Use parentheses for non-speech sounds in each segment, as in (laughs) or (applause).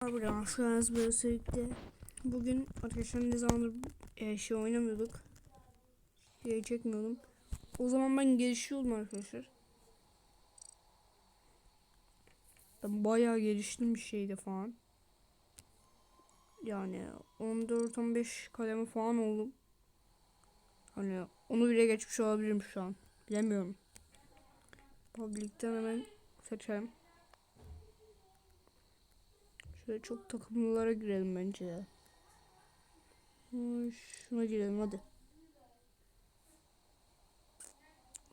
Hoş geldiniz böyle sürekli. Bugün arkadaşlar ne zamandır e, şey oynamıyorduk. Şey çekmiyordum. O zaman ben gelişiyordum arkadaşlar. Ben bayağı geliştim bir şeyde falan. Yani 14-15 kaleme falan oldum. Hani onu bile geçmiş olabilirim şu an. Bilemiyorum. Public'ten hemen seçelim. Şöyle çok takımlılara girelim bence Şuna girelim hadi.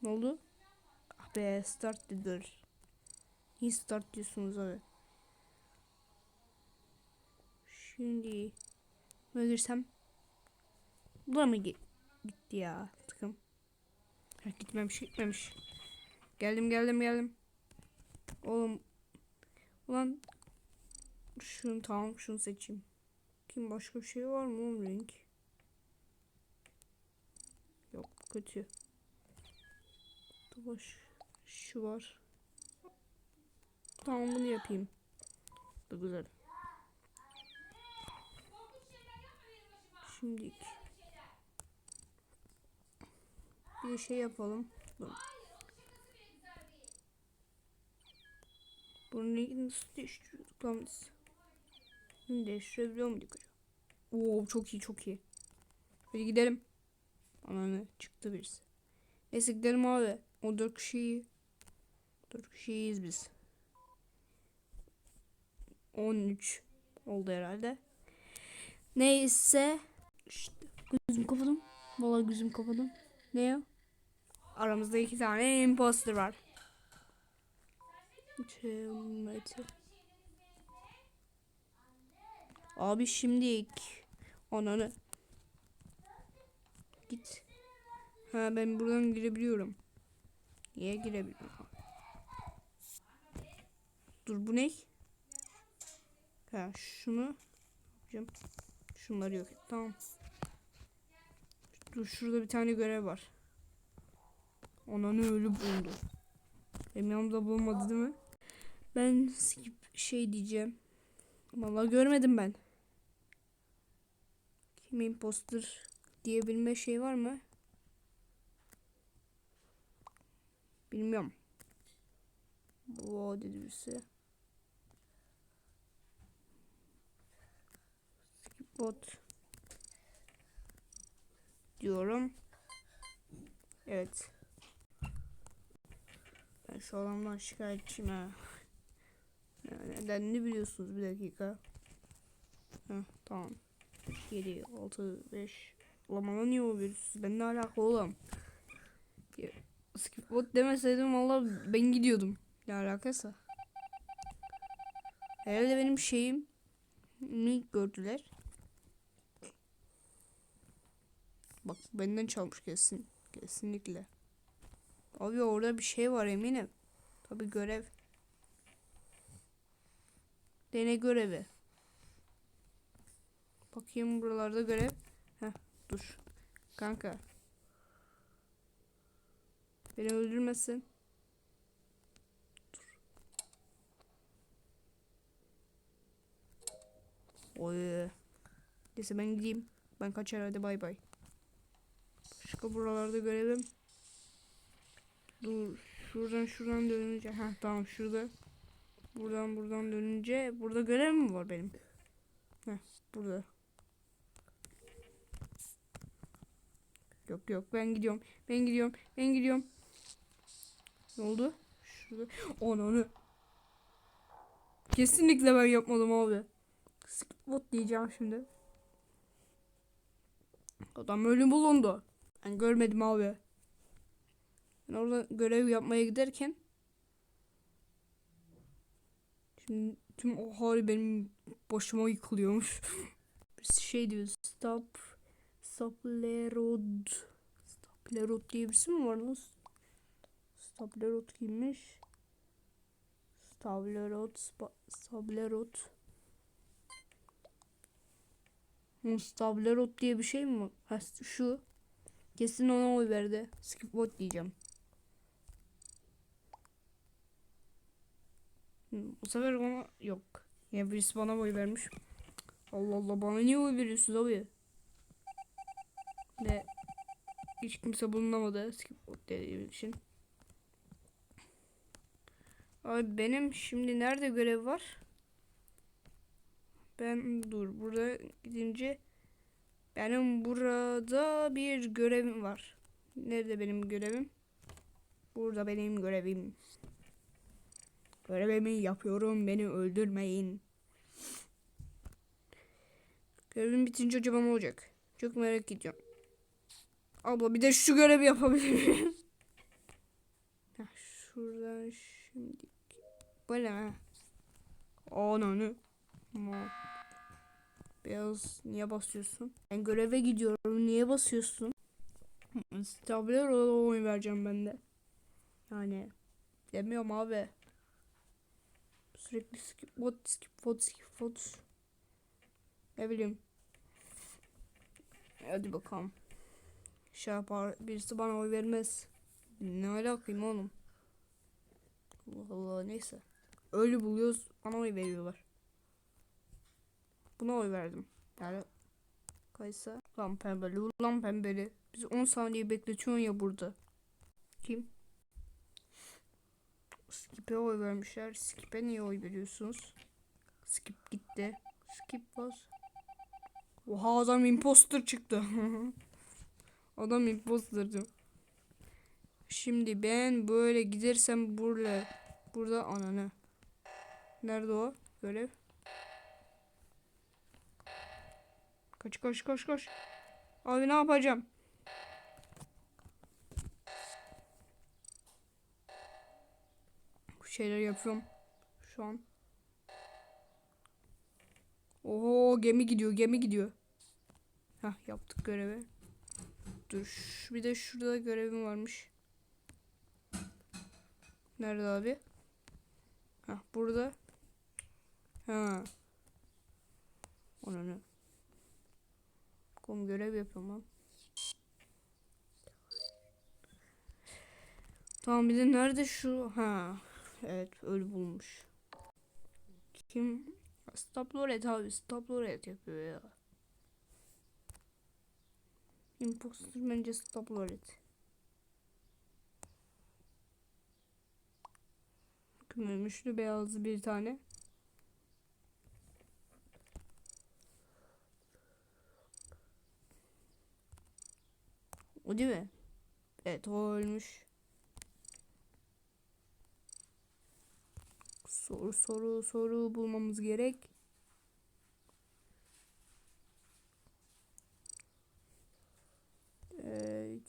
Ne oldu? Ah be start dediler. Niye start diyorsunuz abi? Şimdi ne girsem? Buna mı gi- gitti ya takım? Ha, gitmemiş gitmemiş. Geldim geldim geldim. Oğlum. Ulan şunu tamam şunu seçeyim. Kim başka bir şey var mı oğlum renk? Yok kötü. Baş şu var. Tamam bunu yapayım. Bu güzel. Şimdi bir şey yapalım. Dur. Bunu nasıl değiştiriyorduk lan biz? Bunu değiştirebiliyor muyduk acaba? Oo çok iyi çok iyi. Hadi gidelim. Ananı çıktı birisi. Neyse gidelim abi. O dört kişiyi. Dört kişiyiz biz. 13 oldu herhalde. Neyse. İşte gözüm kapadım. Vallahi gözüm kapadım. Ne ya? Aramızda iki tane imposter var. Çemeti. Abi şimdilik ananı git. Ha ben buradan girebiliyorum. Niye girebiliyorum? Dur bu ne? Ha şunu yapacağım. Şunları yok. et. Tamam. Dur şurada bir tane görev var. Ananı ölü bulundu. Benim yanımda bulunmadı değil mi? Ben skip şey diyeceğim. Vallahi görmedim ben. Kim imposter diyebilme şey var mı? Bilmiyorum. Bu dedi birisi. Skip bot. Diyorum. Evet. Ben şu adamdan şikayetçiyim ha. (laughs) Nedenini biliyorsunuz bir dakika. Heh, tamam. 7, 6, 5. Ulan bana niye o veriyorsunuz? Ben ne alaka oğlum? Ya, Skip bot demeseydim valla ben gidiyordum. Ne alakası? Herhalde benim şeyim mi gördüler? Bak benden çalmış kesin. Kesinlikle. Abi orada bir şey var eminim. Tabi görev. Dene görevi. Bakayım buralarda görev. Heh dur. Kanka. Beni öldürmesin. Dur. Oy. Neyse ben gideyim. Ben kaçar hadi bay bay. Başka buralarda görevim. Dur. Şuradan şuradan dönünce. Ha tamam şurada. Buradan buradan dönünce. Burada görev mi var benim? Heh burada. Yok yok ben gidiyorum. Ben gidiyorum. Ben gidiyorum. Ne oldu? Şurada. Ananı. Kesinlikle ben yapmadım abi. Skipbot diyeceğim şimdi. Adam ölü bulundu. Ben görmedim abi. Ben orada görev yapmaya giderken Şimdi tüm o hali benim başıma yıkılıyormuş. (laughs) Bir şey diyor stop Stoplerod Stoplerod diye birisi mi var lan? Stoplerod kimmiş? Stoplerod Stoplerod Stablerod diye bir şey mi? Ha, şu. Kesin ona oy verdi. Skipbot diyeceğim. Bu sefer ona yok. Ya birisi bana oy vermiş. Allah Allah bana niye oy veriyorsunuz abi? Ve hiç kimse bulunamadı. Skip dediğim için. Abi benim şimdi nerede görev var? Ben dur burada gidince benim burada bir görevim var. Nerede benim görevim? Burada benim görevim. Görevimi yapıyorum. Beni öldürmeyin. Görevim bitince acaba ne olacak? Çok merak ediyorum. Abla bir de şu görevi yapabilir miyim? (laughs) Heh, Şuradan şimdi. Böyle ha. Ananı. Beyaz niye basıyorsun? Ben göreve gidiyorum. Niye basıyorsun? Tabler oy vereceğim ben de. Yani demiyorum abi. Sürekli skip bot skip bot skip bot. Ne bileyim. Hadi bakalım. Şey yapar birisi bana oy vermez. Ne alakayım oğlum. Allah Allah neyse. Öyle buluyoruz bana oy veriyorlar. Buna oy verdim. Yani Kaysa. Lan pembeli lan pembeli. Biz 10 saniye bekletiyorsun ya burada. Kim? Skip'e oy vermişler. Skip'e niye oy veriyorsunuz? Skip gitti. Skip bas. Oha adam imposter çıktı. (laughs) adam imposterdı. Şimdi ben böyle gidersem burada burada ananı. Nerede o? Görev. Kaç kaç kaç kaç. Abi ne yapacağım? Bu şeyler yapıyorum şu an. Oho gemi gidiyor gemi gidiyor. Hah yaptık görevi. Dur bir de şurada görevim varmış. Nerede abi? Hah burada. Ha. Ona ne? Kom görev yapıyorum lan. Tamam bir de nerede şu? Ha. Evet öyle bulmuş. Kim? Stop Loret abi Stop Loret yapıyor ya. Imposter bence Stop Loret. Gümüşlü beyazlı bir tane. O değil mi? Evet o ölmüş. Soru soru soru bulmamız gerek.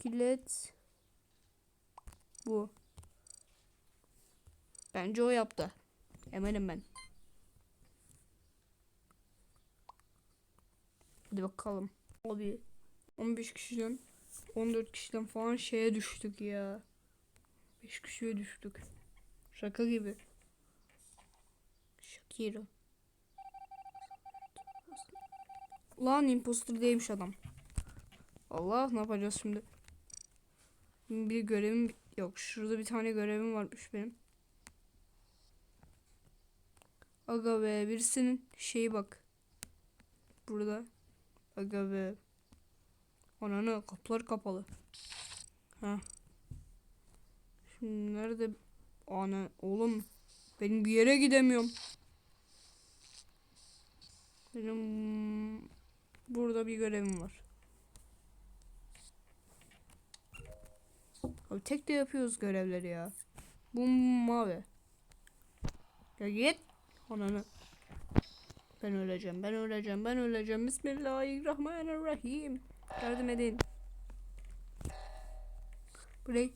Kilit bu. Bence o yaptı. Eminim ben. Hadi bakalım. Abi 15 kişiden 14 kişiden falan şeye düştük ya. 5 kişiye düştük. Şaka gibi. Shakira. Lan impostor değilmiş adam. Allah ne yapacağız şimdi? Bir görevim yok. Şurada bir tane görevim varmış benim. Aga be birisinin şeyi bak. Burada. Aga be. Ananı kapılar kapalı. Ha. Şimdi nerede? Ana oğlum benim bir yere gidemiyorum. Benim burada bir görevim var. Abi tek de yapıyoruz görevleri ya. Bu mavi. Ya git. Ananı. Ben öleceğim, ben öleceğim, ben öleceğim. Bismillahirrahmanirrahim. Yardım edin. Burayı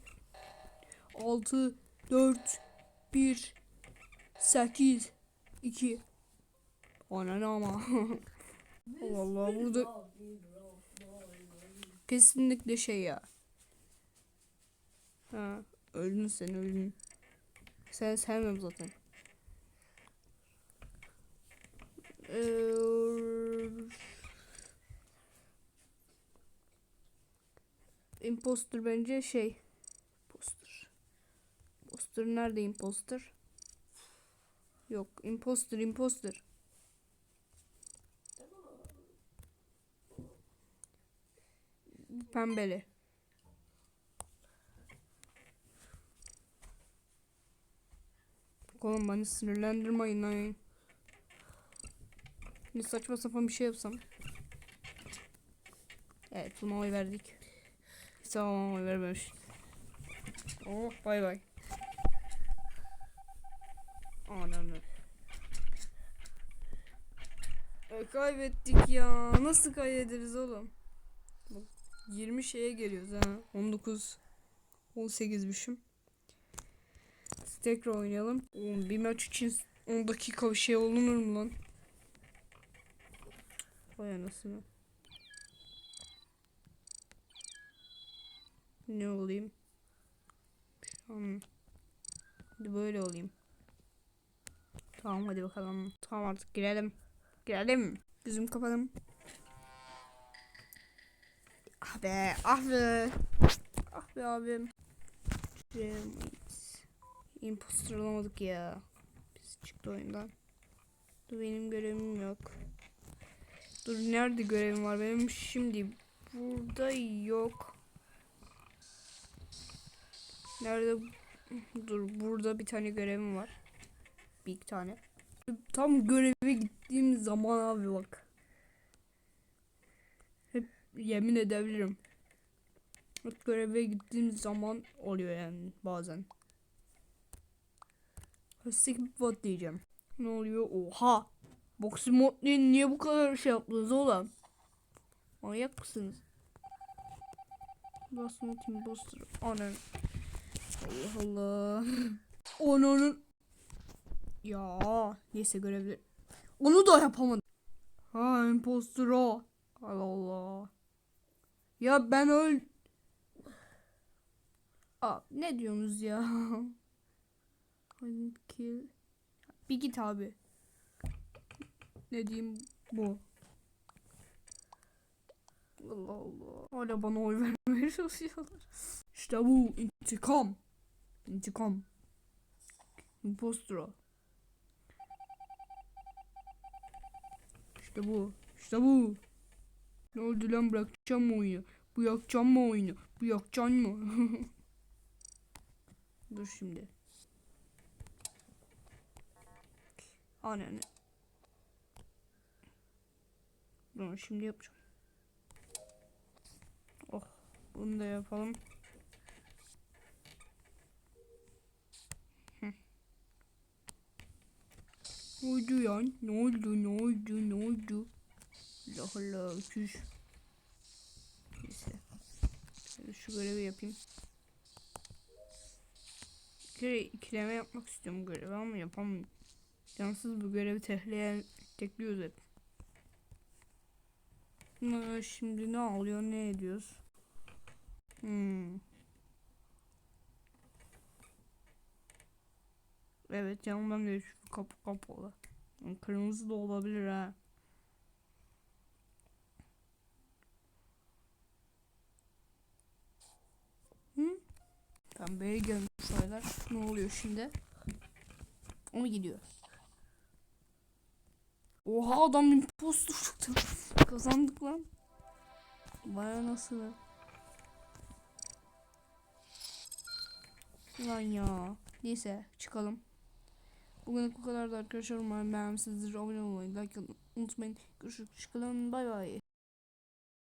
6 4 1 8 2 Ananı ama. (laughs) Allah Allah burada kesinlikle şey ya. Ha, öldün sen öldün. Sen sevmem zaten. Ee, imposter bence şey. Imposter. Imposter nerede imposter? Yok imposter imposter. Pembeli. Oğlum beni sinirlendirmeyin lan. Ne saçma sapan bir şey yapsam. Evet buna oy verdik. Tamam oy vermemiş. Oh bay bay. Ananı. E, kaybettik ya. Nasıl kaybederiz oğlum? Bak 20 şeye geliyoruz ha. 19 18'mişim. Biz Tekrar oynayalım. Oğlum bir maç için 10 dakika bir şey olunur mu lan? Vay anasını. Ne olayım? Tamam. Hadi böyle olayım. Tamam hadi bakalım. Tamam artık girelim. Girelim. Gözüm kapadım. Ah be, ah be. Ah be abim. Remote. Imposter olamadık ya. Biz çıktı oyundan. Dur benim görevim yok. Dur nerede görevim var benim şimdi? Burada yok. Nerede? Dur burada bir tane görevim var. Bir iki tane. Tam göreve gittiğim zaman abi bak. Hep yemin edebilirim. Hep göreve gittiğim zaman oluyor yani bazen. Skip bot diyeceğim. Ne oluyor? Oha! Boxy mod niye, bu kadar şey yaptınız oğlum? Manyak mısınız? Basma Team Booster. Anan. Allah Allah. (laughs) Onun. Ya neyse görevli. Onu da yapamadım. Ha impostor o. Allah Allah. Ya ben öl... Aa, ne diyorsunuz ya? (laughs) Kill. Bir git abi. Ne diyeyim bu. Allah Allah. Hala bana oy (laughs) vermeye çalışıyorlar. İşte bu intikam. İntikam. Impostor o. İşte bu. İşte bu. Ne oldu lan bırakacağım mı oyunu? Bu yakacağım mı oyunu? Bu yakacaksın mı? (laughs) Dur şimdi. Anne. Bunu şimdi yapacağım. Oh. Bunu da yapalım. Ne oldu ya? Ne oldu? Ne oldu? Ne oldu? Allah Allah. Çüş. Neyse. Şöyle şu görevi yapayım. Bir kere ikileme yapmak istiyorum görevi ama yapamıyorum. Cansız bu görevi tehliye tekliyoruz hep. Şimdi ne oluyor ne ediyoruz? Hmm. Evet yanımdan beri şu kapı kapalı. Kırmızı da olabilir ha. Hı? B'ye gelmiş olaylar. Ne oluyor şimdi? O mu gidiyor? Oha adam impostor çıktı. Kazandık lan. Baya nasıl? Lan ya. Neyse çıkalım. Bugün bu kadar da arkadaşlar. Umarım beğenmişsinizdir. Abone olmayı, like atmayı unutmayın. Görüşürüz. Çıkalım. Bay bay.